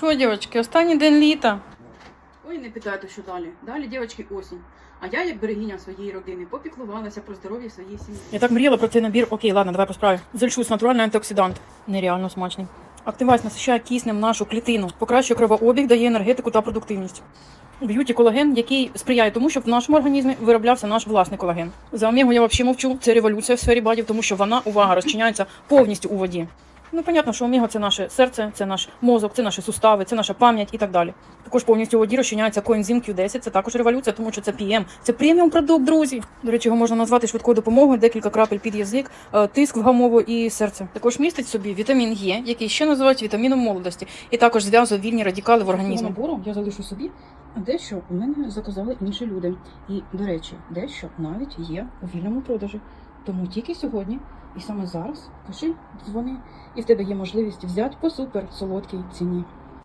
Що, дівчатки, останній день літа. Ой, не питайте, що далі. Далі, дівчатки, осінь. А я, як берегиня своєї родини, попіклувалася про здоров'я своєї сім'ї. Я так мріяла про цей набір. Окей, ладно, давай по справі. Зельшус, натуральний антиоксидант. Нереально смачний. Активайс насичає киснем нашу клітину, покращує кровообіг, дає енергетику та продуктивність. Б'юті колаген, який сприяє тому, щоб в нашому організмі вироблявся наш власний колаген. За омегу я взагалі мовчу. Це революція в сфері бадів, тому що вона, увага, розчиняється повністю у воді. Ну, понятно, що омега це наше серце, це наш мозок, це наші сустави, це наша пам'ять і так далі. Також повністю у воді розчиняється коензим Q10, це також революція, тому що це PM, це преміум продукт, друзі. До речі, його можна назвати швидкою допомогою, декілька крапель під язик, е, тиск в гамову і серце. Також містить в собі вітамін Е, який ще називають вітаміном молодості, і також зв'язує вільні радикали в організмі. набору я залишу собі, а дещо у мене заказали інші люди. І, до речі, дещо навіть є у вільному продажі. Тому тільки сьогодні. І саме зараз. Пиши, дзвони, і в тебе є можливість взяти по супер солодкій ціні.